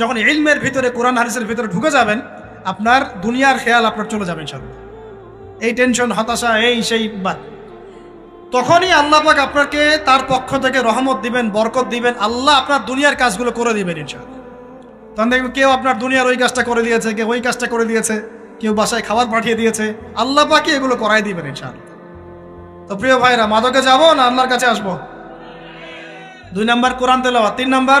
যখন ইলমের ভিতরে, কোরআন হারিসের ভিতরে ঢুকে যাবেন, আপনার দুনিয়ার খেয়াল আপনার চলে যাবে ইনশাল্লাহ এই টেনশন, হতাশা, এই সেই বাদ। তখনই আল্লাহ পাক আপনাকে তার পক্ষ থেকে রহমত দিবেন, বরকত দিবেন। আল্লাহ আপনার দুনিয়ার কাজগুলো করে দিবেন ইনশাআল্লাহ। তখন দেখবেন কেউ আপনার দুনিয়ার ওই কাজটা করে দিয়েছে, কেউ ওই কাজটা করে দিয়েছে, কেউ বাসায় খাবার পাঠিয়ে দিয়েছে। আল্লাহ পাকে এগুলো করাই দিবেন ইনশাআল্লাহ। তো প্রিয় ভাইরা, মাদকে যাব না আল্লাহর কাছে আসব? দুই নাম্বার কোরআন তেলাওয়াত, তিন নাম্বার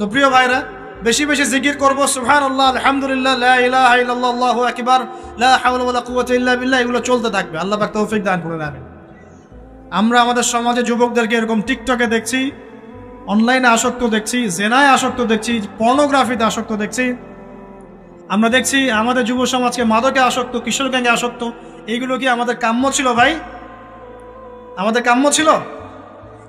তো প্রিয় ভাইরা, বেশি বেশি জিকির করব। সুবহান আল্লাহ আলহামদুলিল্লাহ বিল্লাহ, এগুলো চলতে থাকবে। আল্লাহ পাক তৌফিক দান করে আমিন। আমরা আমাদের সমাজে যুবকদেরকে এরকম টিকটকে দেখছি, অনলাইনে আসক্ত দেখছি, জেনায় আসক্ত দেখছি, পর্নোগ্রাফিতে আসক্ত দেখছি। আমরা দেখছি আমাদের যুব সমাজকে মাদকে আসক্ত, কিশোর গ্যাঙ্গে আসক্ত। এইগুলো কি আমাদের কাম্য ছিল ভাই? আমাদের কাম্য ছিল?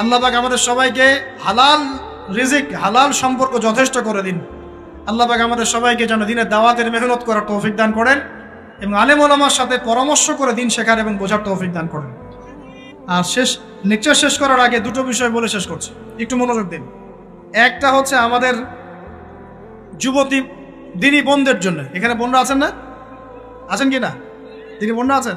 আল্লাহ পাক আমাদের সবাইকে হালাল রিজিক, হালাল সম্পর্ক যথেষ্ট করে দিন। আল্লাহ পাক আমাদের সবাইকে যেন দিনের দাওয়াতের মেহনত করার তৌফিক দান করেন এবং আলেম ওলামার সাথে পরামর্শ করে দিন শেখার এবং বোঝার তৌফিক দান করেন। আর শেষ লেকচার শেষ করার আগে দুটো বিষয় বলে শেষ করছি। একটু মনোযোগ দিন। একটা হচ্ছে আমাদের যুবতী, দিনী বোনদের জন্য। এখানে বোনরা আছেন না? আছেন কি না? দিনী বোনরা আছেন?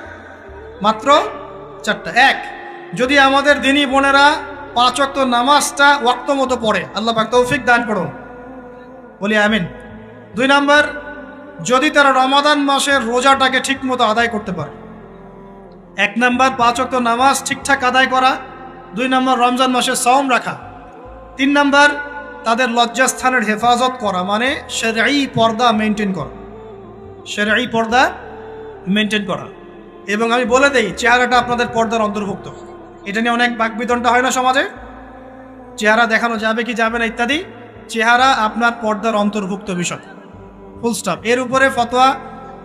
মাত্র চারটা। এক, যদি আমাদের দিনী বোনেরা পাঁচ ওয়াক্ত নামাজটা ওয়াক্ত মতো পড়ে, আল্লাহ পাক তৌফিক দান করুন। বলি আমিন। দুই নাম্বার, যদি তারা রমাদান মাসের রোজাটাকে ঠিক মতো আদায় করতে পারে। এক নাম্বার, পাঁচ ওয়াক্ত নামাজ ঠিকঠাক আদায় করা। দুই নাম্বার, রমজান মাসে সওম রাখা। তিন নাম্বার, তাদের লজ্জাস্থানের হেফাজত করা মানে সেরাই পর্দা মেনটেন করা। সেরাই পর্দা মেনটেন করা। এবং আমি বলে দেই, চেহারাটা আপনাদের পর্দার অন্তর্ভুক্ত। এটা নিয়ে অনেক বাকবিতনটা হয় না সমাজে? চেহারা দেখানো যাবে কি যাবে না ইত্যাদি? চেহারা আপনার পর্দার অন্তর্ভুক্ত বিষয়। ফুল স্টপ এর উপরে ফতোয়া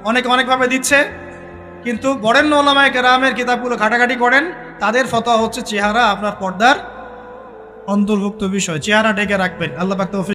অনেক অনেকভাবে দিচ্ছে, কিন্তু বরেণ্য ওলামায় কেরামের কিতাবগুলো ঘাটাঘাটি করেন, তাদের ফতোয়া হচ্ছে চেহারা আপনার পর্দার অন্তর্ভুক্ত বিষয়। চেহারা ঢেকে রাখবেন। আল্লাহ পাক